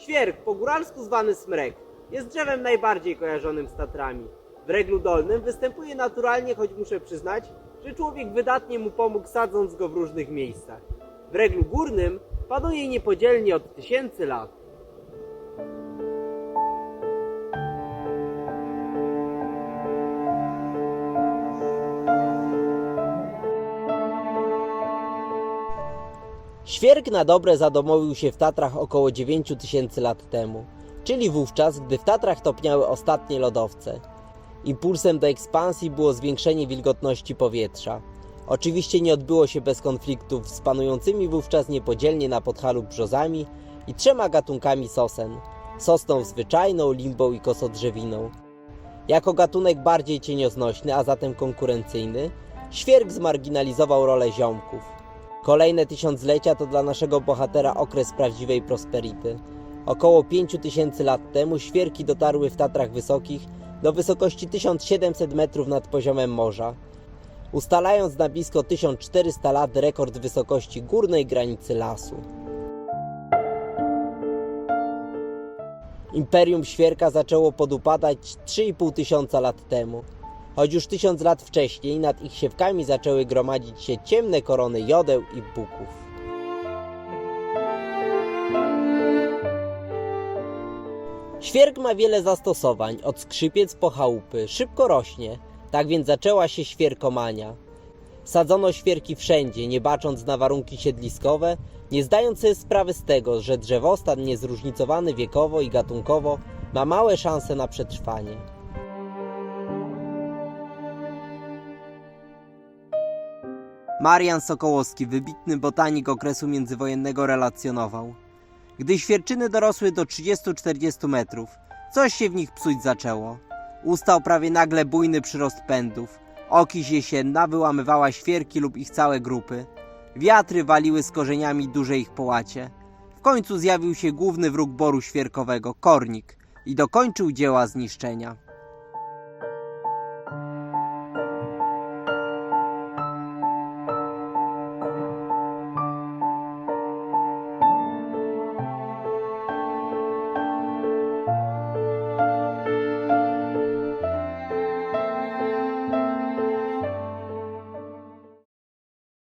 Świerk, po góralsku zwany smrek, jest drzewem najbardziej kojarzonym z Tatrami. W reglu dolnym występuje naturalnie, choć muszę przyznać, że człowiek wydatnie mu pomógł sadząc go w różnych miejscach. W reglu górnym panuje niepodzielnie od tysięcy lat. Świerk na dobre zadomowił się w Tatrach około 9 tysięcy lat temu, czyli wówczas, gdy w Tatrach topniały ostatnie lodowce. Impulsem do ekspansji było zwiększenie wilgotności powietrza. Oczywiście nie odbyło się bez konfliktów z panującymi wówczas niepodzielnie na Podhalu brzozami i trzema gatunkami sosen sosną zwyczajną, limbą i kosodrzewiną. Jako gatunek bardziej cienioznośny, a zatem konkurencyjny, świerk zmarginalizował rolę ziomków. Kolejne tysiąclecia to dla naszego bohatera okres prawdziwej prosperity. Około 5000 lat temu świerki dotarły w Tatrach Wysokich do wysokości 1700 metrów nad poziomem morza, ustalając na blisko 1400 lat rekord wysokości górnej granicy lasu. Imperium Świerka zaczęło podupadać 3,5 tysiąca lat temu. Choć już tysiąc lat wcześniej nad ich siewkami zaczęły gromadzić się ciemne korony jodeł i buków. Świerk ma wiele zastosowań, od skrzypiec po chałupy, szybko rośnie, tak więc zaczęła się świerkomania. Sadzono świerki wszędzie, nie bacząc na warunki siedliskowe, nie zdając sobie sprawy z tego, że drzewostan niezróżnicowany wiekowo i gatunkowo ma małe szanse na przetrwanie. Marian Sokołowski, wybitny botanik okresu międzywojennego, relacjonował. Gdy świerczyny dorosły do 30-40 metrów, coś się w nich psuć zaczęło. Ustał prawie nagle bujny przyrost pędów. Okiś jesienna wyłamywała świerki lub ich całe grupy. Wiatry waliły z korzeniami duże ich połacie. W końcu zjawił się główny wróg boru świerkowego, kornik, i dokończył dzieła zniszczenia.